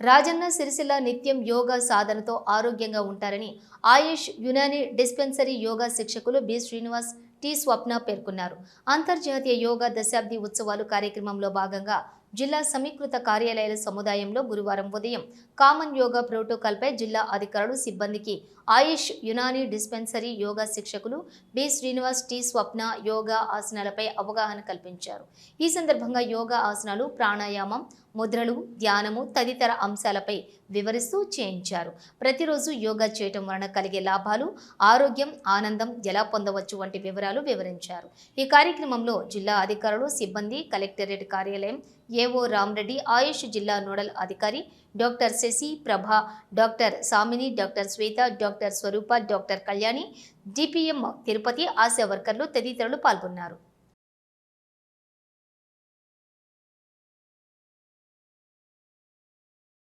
రాజన్న సిరిసిల్ల నిత్యం యోగా సాధనతో ఆరోగ్యంగా ఉంటారని ఆయుష్ యునాని డిస్పెన్సరీ యోగా శిక్షకులు బి. శ్రీనివాస్ టి. స్వప్న పేర్కొన్నారు. అంతర్జాతీయ యోగా దశాబ్ది ఉత్సవాలు కార్యక్రమంలో భాగంగా జిల్లా సమీకృత కార్యాలయాల సముదాయంలో గురువారం ఉదయం కామన్ యోగా ప్రోటోకాల్పై జిల్లా అధికారులు సిబ్బందికి ఆయుష్ యునాని డిస్పెన్సరీ యోగా శిక్షకులు బి. శ్రీనివాస్ టి. స్వప్న యోగా ఆసనాలపై అవగాహన కల్పించారు. ఈ సందర్భంగా యోగా ఆసనాలు ప్రాణాయామం ముద్రలు ధ్యానము తదితర అంశాలపై వివరిస్తూ చేయించారు. ప్రతిరోజు యోగా చేయటం వలన కలిగే లాభాలు ఆరోగ్యం ఆనందం ఎలా పొందవచ్చు వంటి వివరాలు వివరించారు. ఈ కార్యక్రమంలో జిల్లా అధికారులు సిబ్బంది కలెక్టరేట్ కార్యాలయం ఏఓ రామ్రెడ్డి ఆయుష్ జిల్లా నోడల్ అధికారి doctor Sashi Prabha doctor Samini doctor Swetha doctor Swarupa doctor Kalyani DPM Tirupati ASHA వర్కర్లు తదితరులు పాల్గొన్నారు.